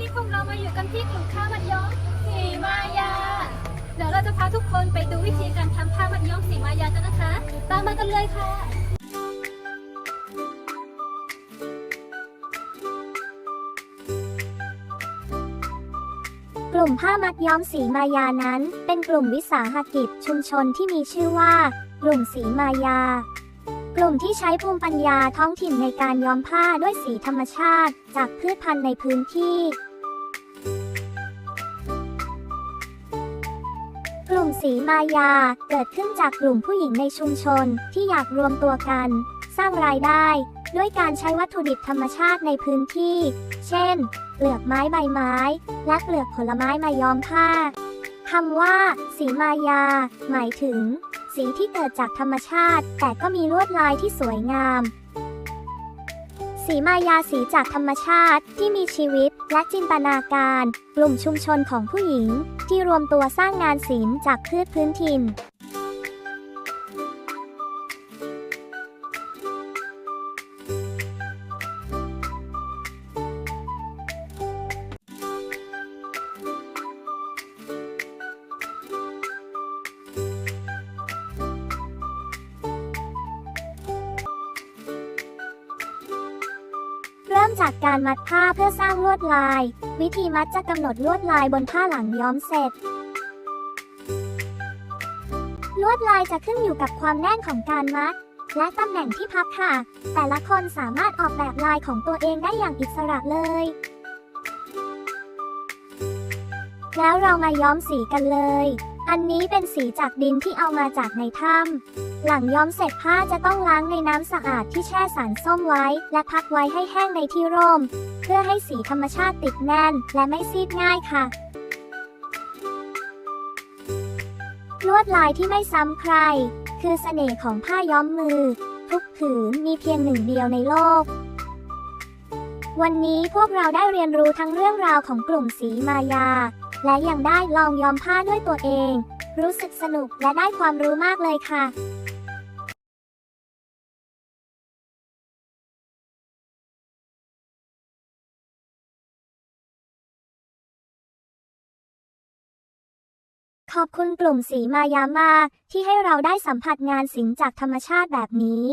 นี้พวกเรามาอยู่กันที่กลุ่มข้าวมัดย้อมสีมายา เดี๋ยวเราจะพาทุกคนไปดูวิธีการทำผ้ามัดย้อมสีมายากันนะคะ ตามมากันเลยค่ะ กลุ่มผ้ามัดย้อมสีมายานั้น เป็นกลุ่มวิสาหกิจชุมชนที่มีชื่อว่า กลุ่มสีมายา กลุ่มที่ใช้ภูมิปัญญาท้องถิ่นในการย้อมผ้าด้วยสีธรรมชาติ จากพืชพันธุ์ในพื้นที่ กลุ่มสีมายาเกิดขึ้นจากกลุ่มผู้หญิงในชุมชนที่อยากรวมตัวกัน สร้างรายได้ ด้วยการใช้วัตถุดิบธรรมชาติในพื้นที่ เช่น เปลือกไม้ใบไม้ และเปลือกผลไม้มาย้อมผ้าคำว่า สีมายา หมายถึง สีที่เกิดจากธรรมชาติ แต่ก็มีลวดลายที่สวยงาม สีมายาสีจากธรรมชาติที่มีชีวิตและจินตนาการ กลุ่มชุมชนของผู้หญิง ที่รวมตัวสร้างงานศิลป์จากพืชพื้นถิ่น มจากการมัดผ้าเพื่อสร้างลวดลาย วิธีมัดจะกำหนดลวดลายบนผ้าหลังย้อมเสร็จ ลวดลายจะขึ้นอยู่กับความแน่นของการมัด และตำแหน่งที่พับค่ะ แต่ละคนสามารถออกแบบลายของตัวเองได้อย่างอิสระเลย แล้วเรามาย้อมสีกันเลย อันนี้เป็นสีจากดินที่เอามาจากในถ้ำ หลังย้อมเสร็จผ้าจะต้องล้างในน้ำสะอาดที่แช่สารส้มไว้ และพักไว้ให้แห้งในที่ร่ม เพื่อให้สีธรรมชาติติดแน่น และไม่ซีดง่ายค่ะ ลวดลายที่ไม่ซ้ำใคร คือเสน่ห์ของผ้าย้อมมือ ทุกผืนมีเพียงหนึ่งเดียวในโลกวันนี้พวกเราได้เรียนรู้ทั้งเรื่องราวของกลุ่มสีมายา และยังได้ลองย้อมผ้าด้วยตัวเอง รู้สึกสนุกและได้ความรู้มากเลยค่ะขอบคุณกลุ่มสีมายามาที่ให้เราได้สัมผัสงานศิลป์จากธรรมชาติแบบนี้